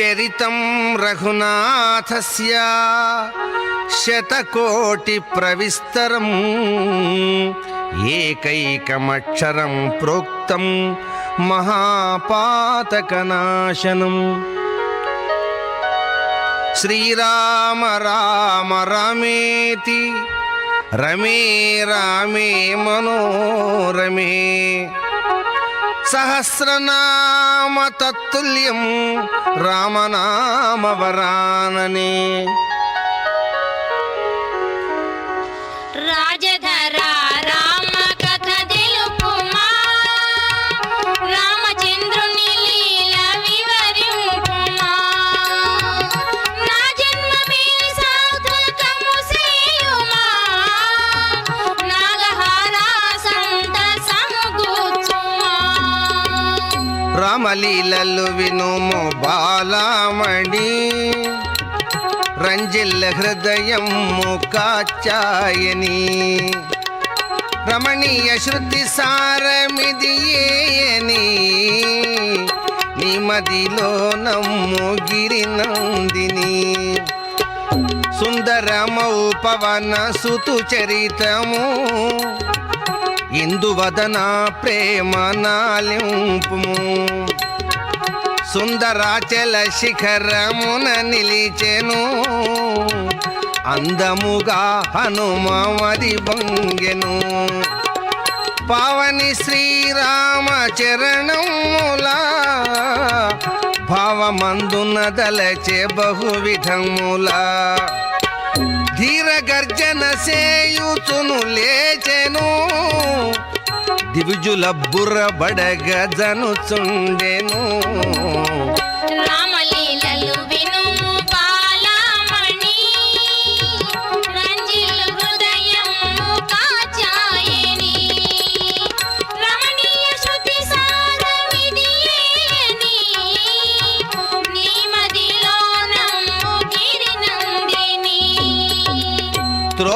చరితం రఘునాథస్య. శతకోటి ప్రవిస్తరం. ఏకైకమక్షరం ప్రోక్తం మహాపాతకనాశనం. శ్రీరామ రామ రమేతి. రమే రామే మనోరమే. సహస్రనామ తత్తుల్యం రామనామ వరాననే. రామలీలలు వినుము బాలామణి. రంజిల్ల హృదయం కాచాయని. రమణీయ శృతి సారమిదియేయని నిమదిలో నమ్ము గిరినందిని సుందరమౌ పవన సుతు చరితము. ఇందువదన ప్రేమ నాలింపుము. సుందరాచల శిఖరమున నిలిచెను. అందముగా హనుమది బంగెను పావని శ్రీరామ చరణములా భావమందున దలచే బహువిధములా. గర్జన సేయుచును లేచెను. దివిజుల బుర్ర బడగ జనుచుండెను.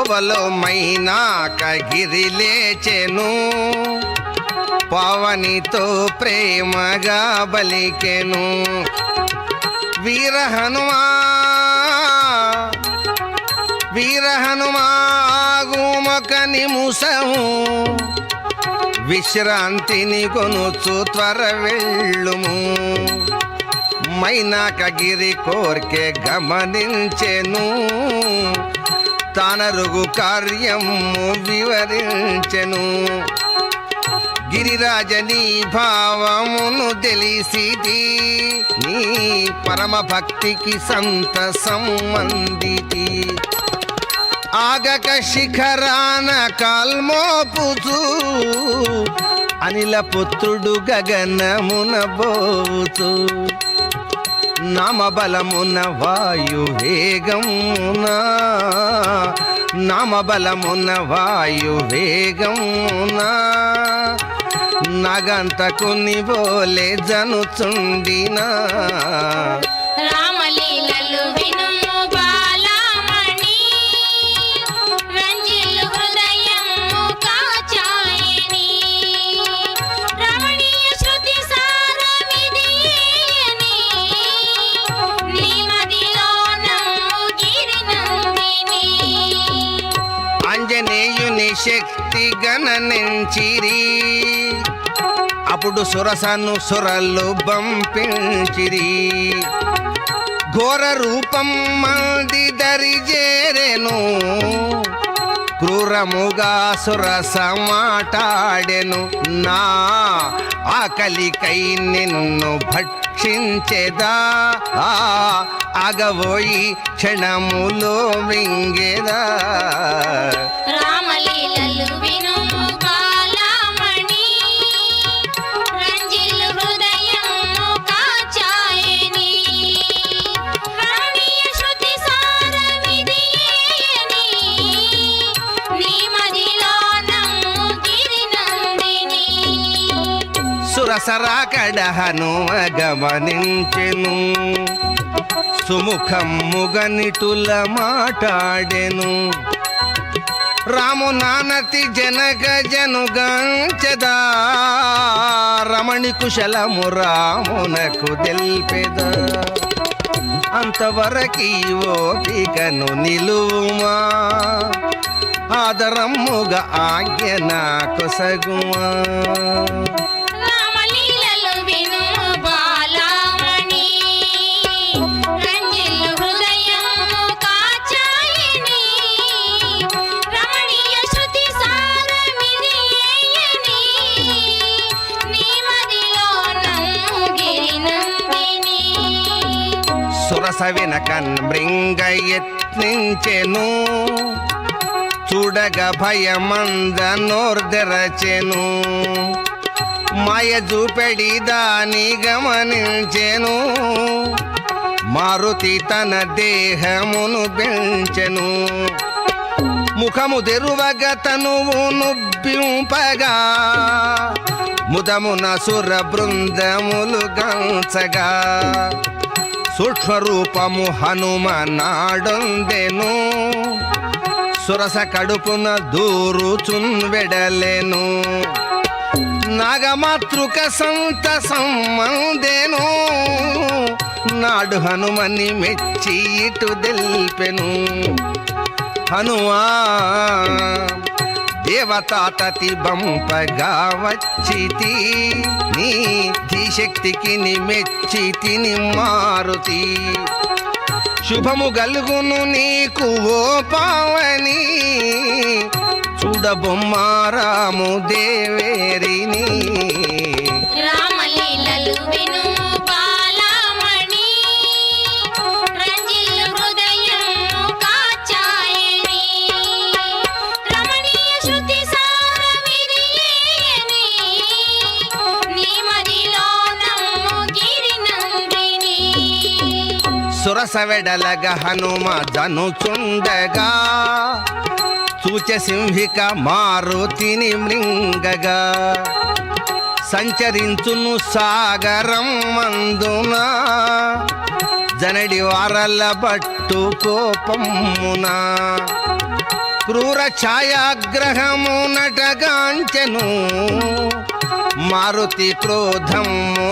త్రోవలో మైనా గిరి లేచెను. పవనితో ప్రేమగా బలికెను. వీర హనుమా వీర హనుమాగుమక నిముసము విశ్రాంతిని కొనుచు త్వర వెళ్ళుము. మైనాకగిరి కోర్కె గమనించెను. తానరుగు కార్యము వివరించెను. గిరిరాజని భావమును తెలిసిది నీ పరమ భక్తికి సంత సంబంధితి ఆగక శిఖరాన కాల్మోపుచు అనిల పుత్రుడు గగనమున బోతు నామబలమున వాయు వేగమున. నామబలమున వాయు వేగమున. నగంతకు నిబోలే జనుచుండినా. రామ గణనించిరి. అప్పుడు సురసను సురలు బంపించిరి ఘోర రూపం మంది దరిజేరెను క్రూరముగా సురస మాటాడెను. నా ఆకలికై నిన్ను భక్షించెదా. ఆ ఆగబోయి క్షణములో మింగేదా. సురసరాకడ హనుమ గమనించెను సుముఖమ్ముగనిటుల మాటాడెను. రాము నానతి జనక జనుగంచదా. రమణి కుశలము రామునకు తెల్పెదా. అంతవరకీ ఓపికను నిలువుమా. ఆదరమ్ముగ ఆజ్ఞ నా కొసగుమా. సురస వినకన్ మృంగ యత్నించెను చూడగ భయమంద నోర్దెరచెను మాయ చూపెడి దాని గమనించెను. మారుతి తన దేహమును పెంచెను ముఖము తెరువగ తనువు నుబ్బింపగా. ముదమున సుర బృందములు గంచగా. సూక్ష్మరూపము హనుమనాడుందెను సురస కడుపున దూరుచున్ వెడలెను. నాగమాతృక సంత సంబందెను నాడు హనుమని మెచ్చి ఇటు దెల్పెను. హనుమా దేవతాతతి బంపగా వచ్చితి నీ ధీశక్తికి నిమెచ్చితిని తిని మారుతి శుభము గలుగును నీకు ఓ పావని. చూడబొమ్మారాము దేవేరిని. పురసవెడలగ హనుమ జనుచుండగా చూచ సింహిక మారుతిని మృంగగా. సంచరించును సాగరం మందున జనడి వారల బట్టు కోపమున. క్రూర ఛాయాగ్రహము నటగాంచెను మారుతి క్రోధమునంజంపెను.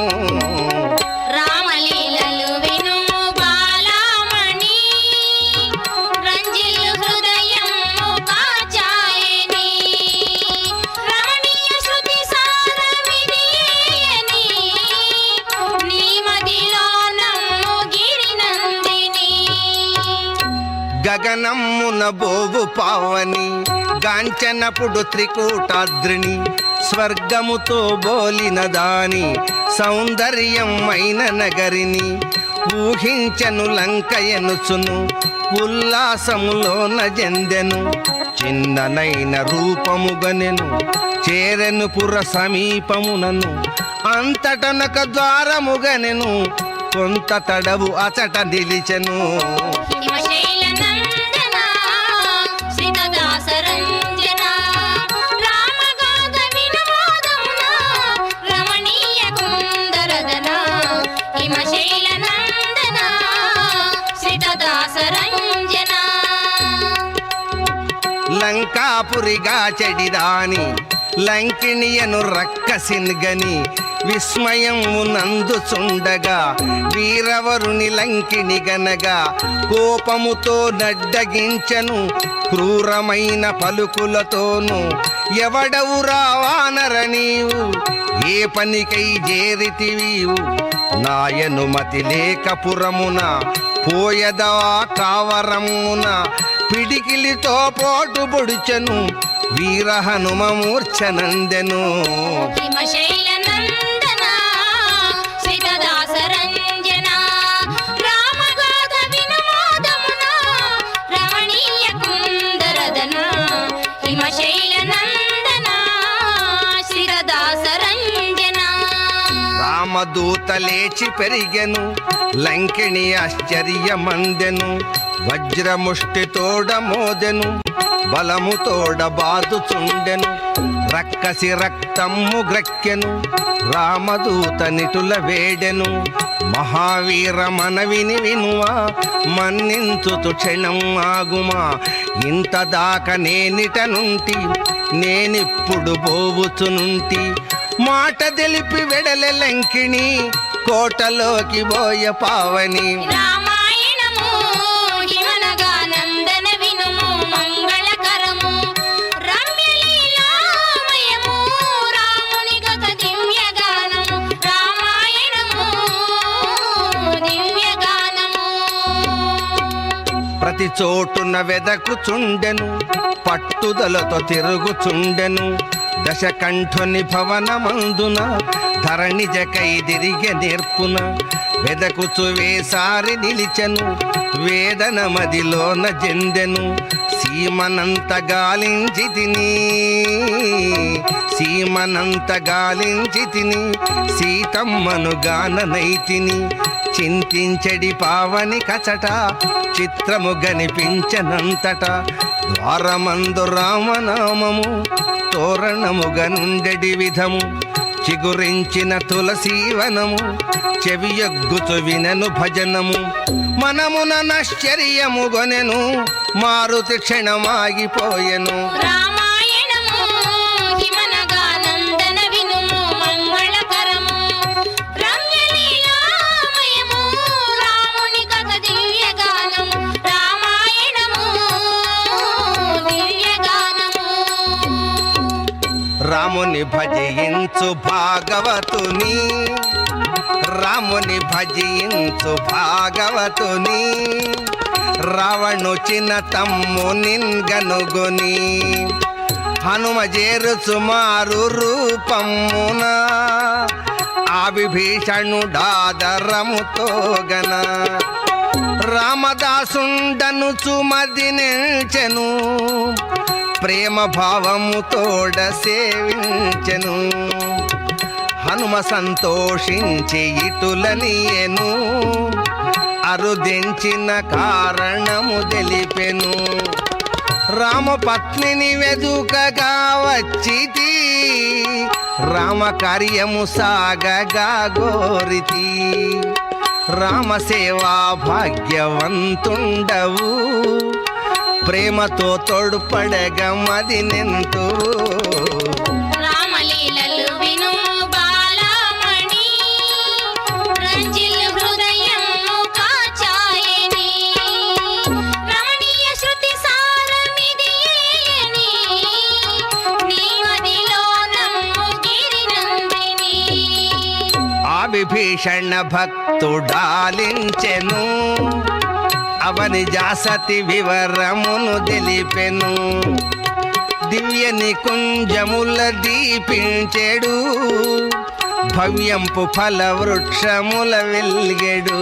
రామలీలలు గగనమ్మున బోగు పావని గాంచనపుడు త్రికూటాద్రిని స్వర్గముతో బోలిన దాని సౌందర్యమైన నగరిని ఊహించను లంకయనుచును ఉల్లాసములోన జందెను. చిన్ననైన రూపముగనెను చేరెను పుర సమీపమునను అంతటనక ద్వారముగనెను కొంత తడవు అచట నిలిచెను. లంకాపురిగా చెడిదాని లంకిణియను రక్కసిన్గని విస్మయము నందుచుండగా వీరవరుని లంకిణి గనగా కోపముతో నడ్డగించను క్రూరమైన పలుకులతోను ఎవడవు రావానర నీవు ఏ పనికై జేరితివీవు నాయనుమతి లేకపురమున పోయదవా కావరమున పిడికిలితో పోటు పొడిచెను వీర హనుమ రామదూత లేచి పెరిగెను లంకిణి ఆశ్చర్యమందెను వజ్రముష్టితోడ మోదెను బలము తోడ బాదుచుండెను రక్కసి రక్తమ్ము గ్రక్కెను రామదూత నిటుల వేడెను మహావీర మనవిని వినువా మన్నించుతు క్షణం ఆగుమా ఇంత దాకా నేనిట నుంటి నేనిప్పుడు పోవుచునుంటి మాట తెలిపి వెడలె లంకిణి కోటలోకి బోయ పావని. ప్రతి చోటున వెదకుచుండెను పట్టుదలతో తిరుగుచుండెను. దశకంఠుని భవనమందున ధరణిజకై తిరిగె నేర్పున వెదకుచు వేసారి నిలిచెను వేదన మదిలోన జెందెను. సీమనంత గాలించి తిని సీమనంత గాలించి తిని సీతమ్మను గాననైతిని చింతించడి పావని కచట చిత్రము గనిపించనంతట. ద్వారమందు రామనామము తోరణముగా నుండెడి విధము. చిగురించిన తులసీవనము చెవియొగ్గుచు వినను భజనము. మనమున నశ్చర్యము గొనెను మారుతి క్షణమాగిపోయెను. రాముని భజయించు భాగవతుని. రాముని భజయించు భాగవతుని. రావణు చిన్న తమ్ము నిన్గనుగొని హనుమ చేరుచు రూపమ్మున రూపమున. ఆ విభీషణుడాదరముతో గన. రామదాసుండను సుమది నిల్చెను. ప్రేమ భావము తోడ సేవించెను. హనుమ సంతోషించి ఇటులనియను అరుదించిన కారణము తెలిపెను. రామపత్నిని వెదుకగా వచ్చితి. రామ కార్యము సాగగా గోరితి. రామ సేవా భాగ్యవంతుండవు. ప్రేమతో తోడ్పడగ మది నింతు రామలీలలు విను బాలమణి రంజిల్ హృదయము కాచాయని. రమణీయ శృతి సారమిదియేని నీ మదిలో నమ్ము గిరినందిని. ఆ విభీషణ భక్తుడాలించెను. అవని జాసతి వివరమును తెలిపెను. దివ్యని కుంజముల దీపించెడు. భవ్యంపు ఫల వృక్షముల వెల్గెడు.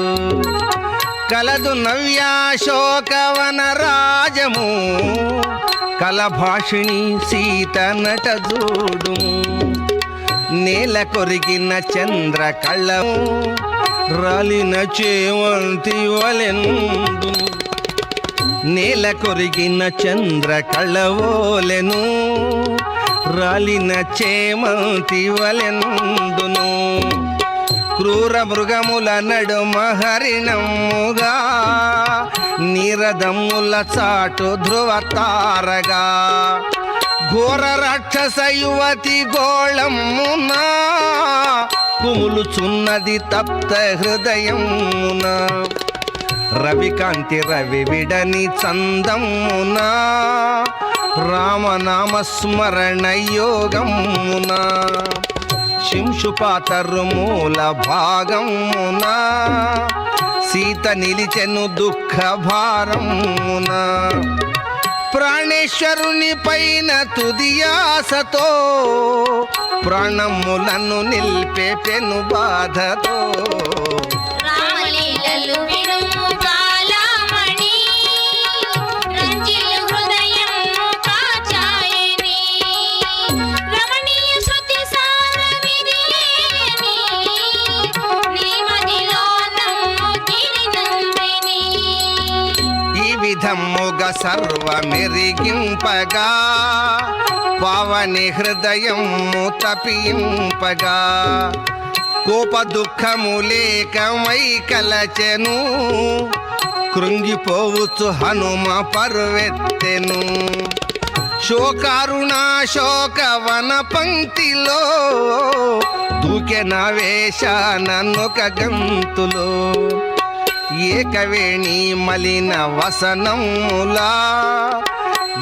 కలదు నవ్యాశోకవన రాజము కలభాషిణి సీత నట చూడుము నేల కొరిగిన చంద్ర కళ్ళము రాలిన చేవంతి వలెందు. నేల కొరిగిన చంద్ర కళ్ళవోలెను రాలిన చేమంతి వలెందును. క్రూర మృగముల నడుమ హరిణముగా నీరదమ్ముల చాటు ధ్రువతారగా. ఘోర రాక్షస యువతి గోళమున కుములుచున్నది తప్త హృదయమున. రవికాంతి రవి విడని చందమున. రామనామ స్మరణ యోగమున శింశుపాతరు మూల భాగమున. సీత నిలిచెను దుఃఖ భారమున ప్రాణేశ్వరుని పైన తుదియాసతో ప్రాణములను నిల్పే పెను బాధతో. విధముగా పవని హృదయం తపింపగా కోప దుఃఖము లేకమై కలచెను కృంగిపోవచ్చు హనుమ పర్వెత్తెను. శోకారుణ శోకవన పంక్తిలో దూకెన వేష నన్నొక గంతులో. ఏకవేణి మలిన వసనములా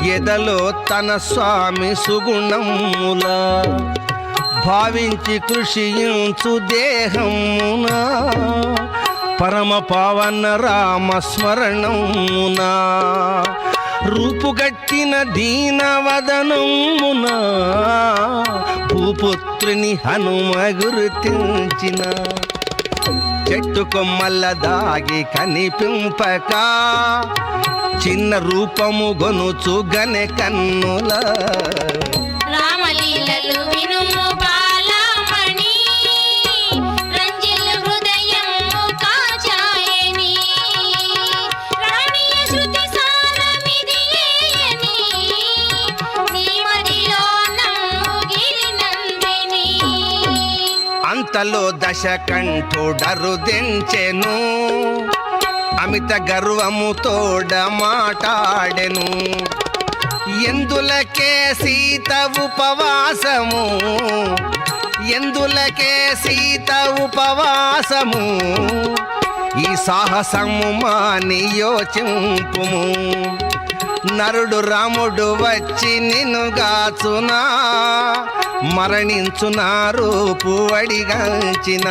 ఎదలో తన స్వామి సుగుణములా. భావించి కృషించు దేహమునా పరమ పావన రామ స్మరణమునా. రూపుగట్టిన దీనవదనమున భూపుత్రుని హనుమ గురుతించిన. చెట్టు కొమ్మల్ల దాగి కనిపింపక చిన్న రూపము గొనుచు గనె కన్నుల రామలీలలు వినుము అంతలో దశ కంఠుడరు అమిత గర్వము తోడ మాటాడెను. ఎందులకే సీత ఉపవాసము? ఎందులకే సీత ఉపవాసము? ఈ సాహసము మాని యోచింపుము నరుడు రాముడు వచ్చి నిన్ను గాచునా మరణించునా రూపు అడిగాంచిన.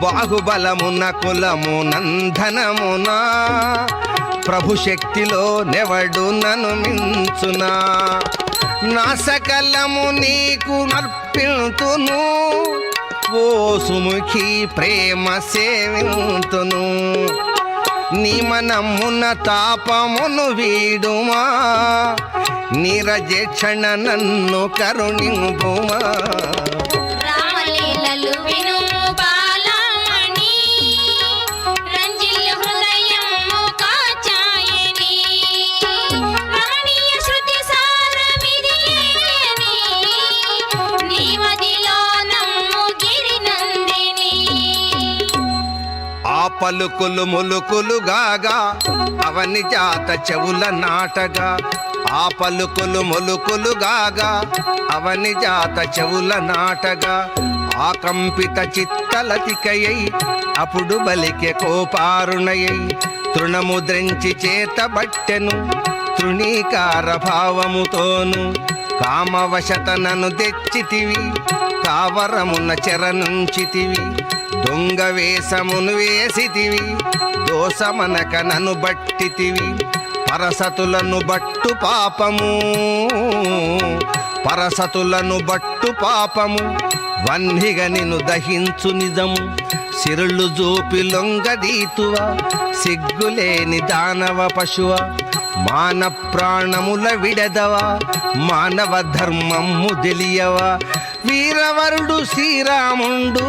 బాహుబలమున కులము నందనమునా ప్రభు శక్తిలో నెవడు నను మించునా. నా సకలము నీకు నర్పింతును ఓ సుముఖి ప్రేమ సేవింతును. నీ మనమున తాపమును వీడుమా నీరజక్షణ నన్ను కరుణింపుమా. రామలీలలు వినుము పలుకులు ములుకులు గాగా అవని జాత చెవుల నాటగా. ఆ పలుకులు ములుకులు గాగా అవని జాత చెవుల నాటగా. ఆ కంపిత చిత్తలతికయై అప్పుడు బలికె కోపారుణయై. తృణముద్రించి చేతబట్టెను తృణీకార భావముతోను. కామవశతనను తెచ్చితివి కావరమున చెరనుంచితివి దొంగ వేషమును వేసితివి దోషమనకనను నన్ను బట్టితివి. పరసతులను బట్టు పాపము పరసతులను బట్టు పాపము. వన్నిగ నిన్ను దహించు నిజము సిరుళ్ళు జూపి లొంగదీతువ సిగ్గులేని దానవ పశువ. మాన ప్రాణముల విడదవా మానవ ధర్మము తెలియవా వీరవరుడు శ్రీరాముండు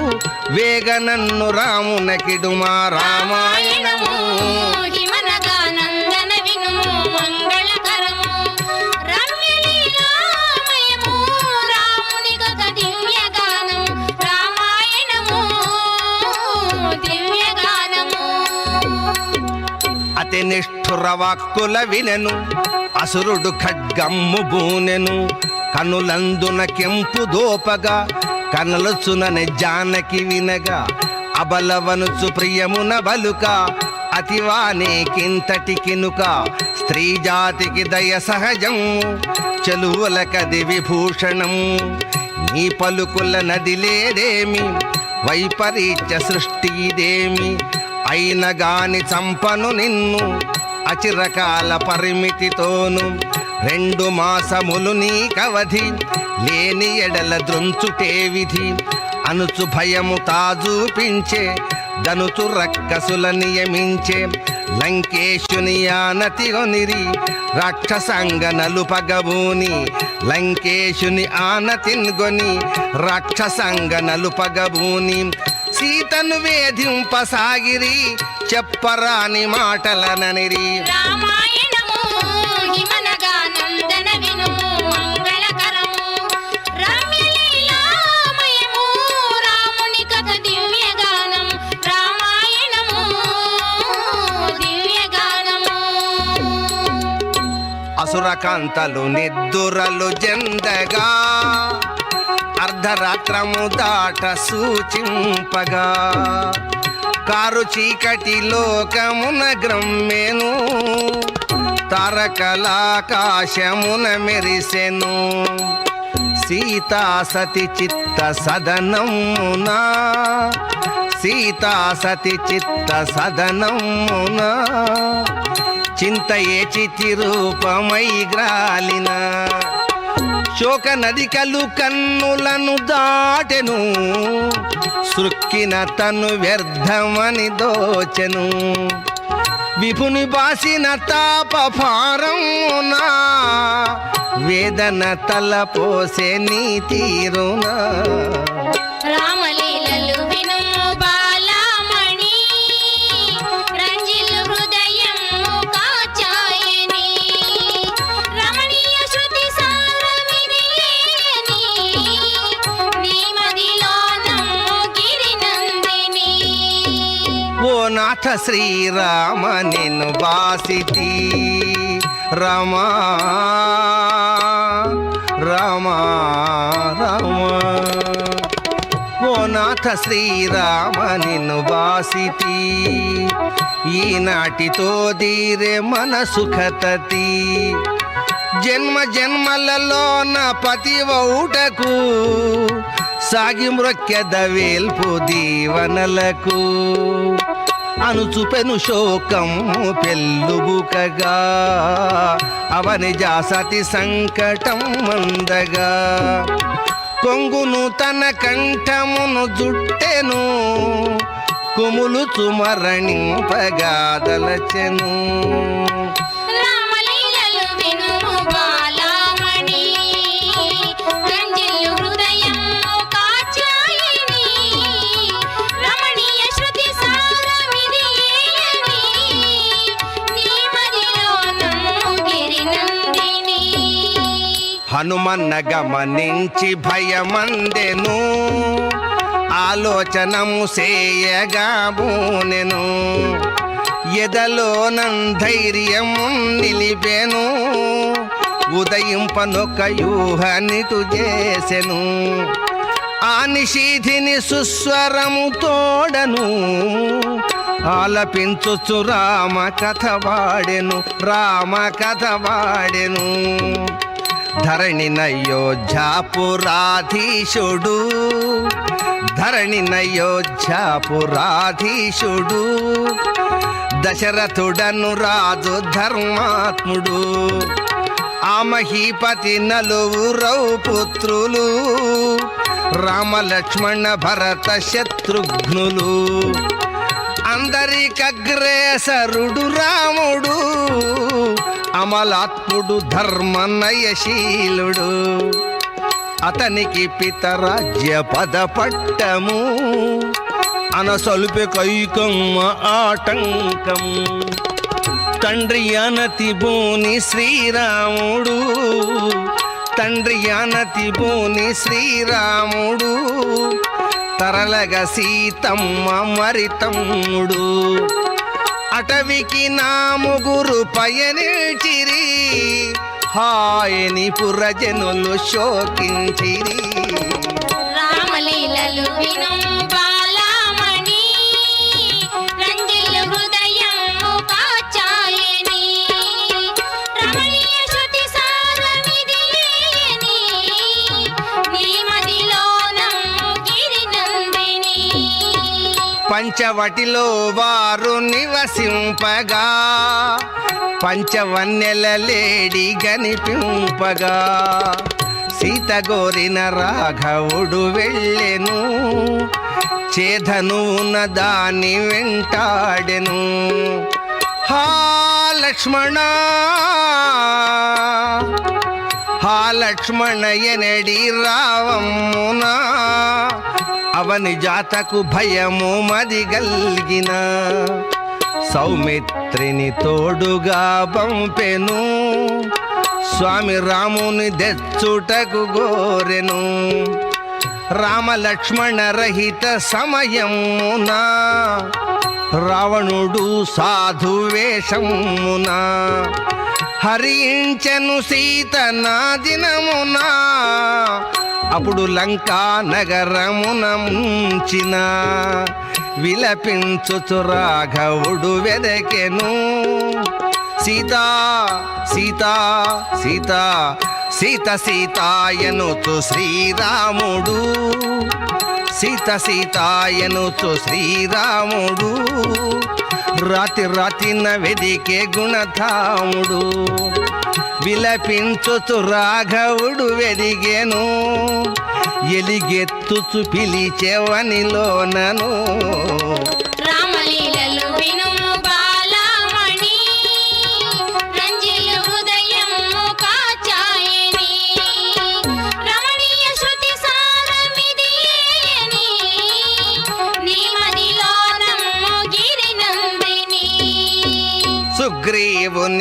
వేగనన్ను రామునకిడుమా రామాయణము. అతి నిష్ఠుర వాక్కుల వినెను అసురుడు ఖడ్గమ్ము బూనెను కనులందున కెంపు దోపగా కనలుచునని జానకి వినగా అబలవనుచు ప్రియమున బలుక అతివానే కింతటి కినుక స్త్రీ జాతికి దయ సహజం చెలువుల కది విభూషణం నీ పలుకుల నది లేదేమి వైపరీత్య సృష్టి ఇదేమి అయిన గాని చంపను నిన్ను అచిరకాల పరిమితితోను. రెండు మాసములు నీ కవధి లేని ఎడల ద్రుంచుటే విధి. అనుచు భయము తాజూపించే దనుచు రక్కసుల నియమించే. లంకేశుని ఆనతిగొనిరి ఒనిరి రాక్షసంగ నలుపగబూని. లంకేశుని ఆనతిన్గొని రాక్షసంగ నలుపగబూని. సీతను వేధింపసాగిరి చెప్పరాని మాటలననిరి. రామాయణ రామాయణము నిద్దురలు జందగా. అర్ధరాత్రము దాట సూచింపగా. కారు చీకటి లోకమున గ్రమ్మెను. తారకలాకాశమున మెరిసెను. సీతా సతి చిత్త సదనమునా. సీతా సతి చిత్త సదనమునా. చింత చితి రూపమై గ్రాలిన. శోక నదికలు కన్నులను దాటెను. సృక్కిన తను వ్యర్థమని దోచెను. విపుని బాసిన తాపభారమునా వేదన తలపోసే నీ తీరునా. ఓ నాథ శ్రీరామ నిన్ను బాసితి రమా రామా రామా ఓ నాథ శ్రీరామ నిన్ను బాసితి ఈనాటితో దీరే మన సుఖతతి జన్మ జన్మలలో నా పతివౌటకు సాగి మ్రొక్కెద వేల్పు దీవనలకు అనుచుపెను శోకము పెళ్ళుబుకగా అవని జాసతి సంకటం మందగా కొంగును తన కంఠమును జుట్టెను కొములు చుమరణింపగాదలచెను హనుమన్న గమనించి భయమందెను. ఆలోచనము సేయగా ఎదలో ఎదలోనంధైర్యము నిలిపెను. ఉదయింపనొక యూహనిటు చేసెను. ఆ నిషీధిని సుస్వరము తోడను. ఆలపించుచు రామ కథ వాడెను రామ కథ వాడెను. ధరణి నయోధ్యాపురాధీశుడు ధరణి నయోధ్యాపురాధీశుడు దశరథుడను రాజు ధర్మాత్ముడు. ఆ మహీపతి పుత్రులు రామ లక్ష్మణ భరత శత్రుఘ్నులు. అందరికగ్రేసరుడు రాముడు అమలాత్ముడు ధర్మనయశీలుడు. అతనికి పితరాజ్య పద పట్టము అనసొలిపి కైకమ్మ ఆటంకం. తండ్రి అనతి భూని శ్రీరాముడు తండ్రి అనతి భూని శ్రీరాముడు తరలగ సీతమ్మ మరి తమ్ముడు అటవికి నా ముగురు పయనిచిరి హాయని పురజనులు శోకించిరి. రామలీలలు పంచవటిలో వారు నివసింపగా పంచవన్నెల లేడి గనిపింపగా. సీత గోరిన రాఘవుడు వెళ్ళెను చేధనున దాని వెంటాడెను. హా లక్ష్మణ హా లక్ష్మణ ఎనడి రావమ్మునా. అవని జాతకు భయము మది గల్గిన. సౌమిత్రిని తోడుగా పంపెను. స్వామి రాముని దెచ్చుటకు గోరెను. రామ లక్ష్మణ రహిత సమయమునా రావణుడు సాధు వేషమున హరించెను సీత నా దినమున అప్పుడు లంకా నగరమున ముంచిన విలపించుచు రాఘవుడు వెదకెను. సీతా సీతా సీతా సీత సీతాయనుచు శ్రీరాముడు. సీత సీతాయనుచు శ్రీరాముడు. రాతి రాతిన వెదికే గుణధాముడు. విలపించుచు రాఘవుడు వెదిగేను. ఎలిగెత్తుచు పిలిచెవనిలోనను రామలీలలు వినుము.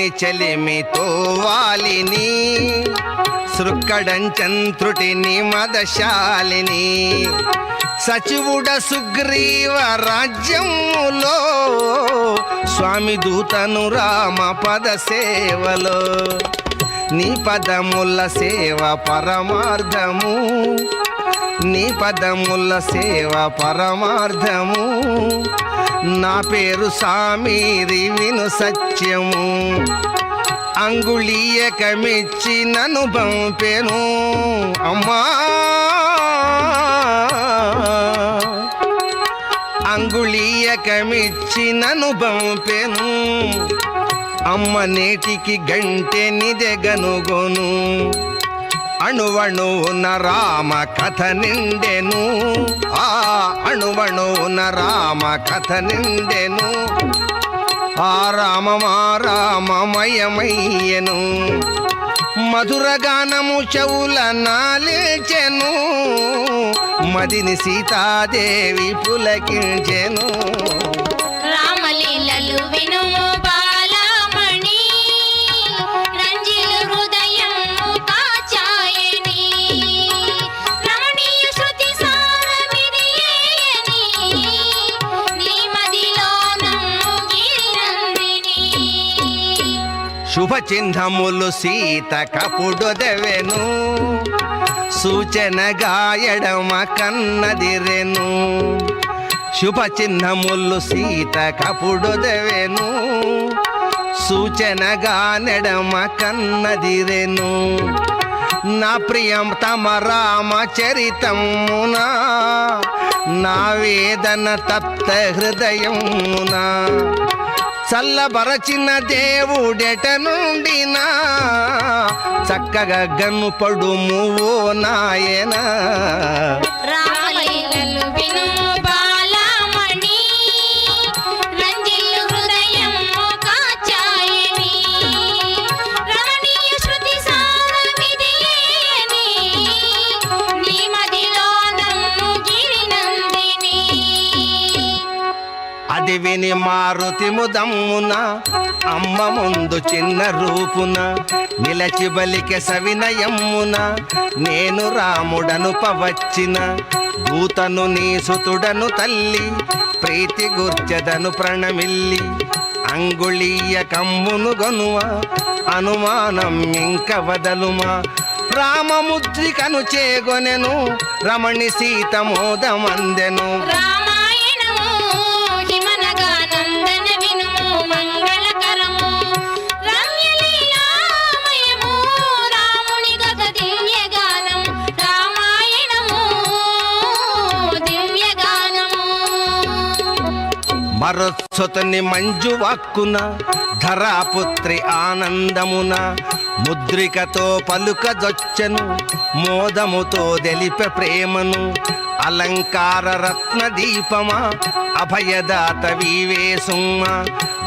సుగ్రీవుని చెలిమితో వాలిని సృక్కడంచంత్రుటిని మదశాలిని. సచివుడ సుగ్రీవ రాజ్యములో స్వామి దూతను రామ పద సేవలో. నీ పదముల సేవ పరమార్థము నీ పదముల సేవ పరమార్థము. నా పేరు సామీరి విను సత్యము. అంగుళీయకమిచ్చి నను పంపెను. అమ్మా! అంగుళీయకమిచ్చి నను పంపెను. అమ్మ నేటికి గంటె నిదెగనుగొను. అణువణువున రామ కథ నిండెను. ఆ అణువణువున రామ కథ నిండెను. ఆ రామమా రామమయమయ్యను. మధురగానము చెవుల నాలిచెను. మదిని సీతాదేవి పులకించెను. రామలీలలు వినుము. శుభ చిహ్నములు సీత కపుడొదవెను సూచన గాయడమ కన్నదిరెను శుభ చిహ్నములు సీత కపుడొదవెను సూచనగా నెడమ కన్నదిరెను నా ప్రియం తమ రామ చరితమునా నా వేదన తప్త హృదయమునా. చల్లబరచిన దేవుడెట నుండినా చక్కగా గన్ను పడుము ఓ నాయనా. రామలీలలు వినుము. లేని మారుతి ముదమ్మున అమ్మ ముందు చిన్న రూపున నిలచి బలికె సవినయమ్మున నేను రాముడను పవచ్చిన దూతను నీ సుతుడను తల్లి ప్రీతి గుర్చదను ప్రణమిల్లి అంగుళీయ కమ్మును గొనువ అనుమానం ఇంక వదలుమా. రామముద్రికను చేగొనెను రమణి సీత మోదమందెను మరొత్సొతని మంజు వాక్కున ధరాపుత్రి ఆనందమున ముద్రికతో పలుకదొచ్చెను మోదముతో దెలిపె ప్రేమను అలంకార రత్న దీపమా అభయదాత వీవేసుమ్మ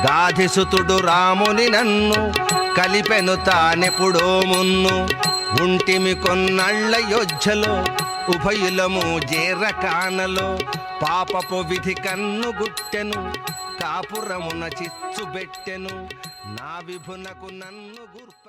గాధిసుతుడు రాముని నన్ను కలిపెను తానెప్పుడో మున్ను ఉంటిమి కొన్నళ్ళ యోధ్యలో ఉభయులము జేర కానలో పాపపు విధి కన్ను గుట్టెను కాపురమున చిచ్చు పెట్టెను నా విభునకు నన్ను గుర్తు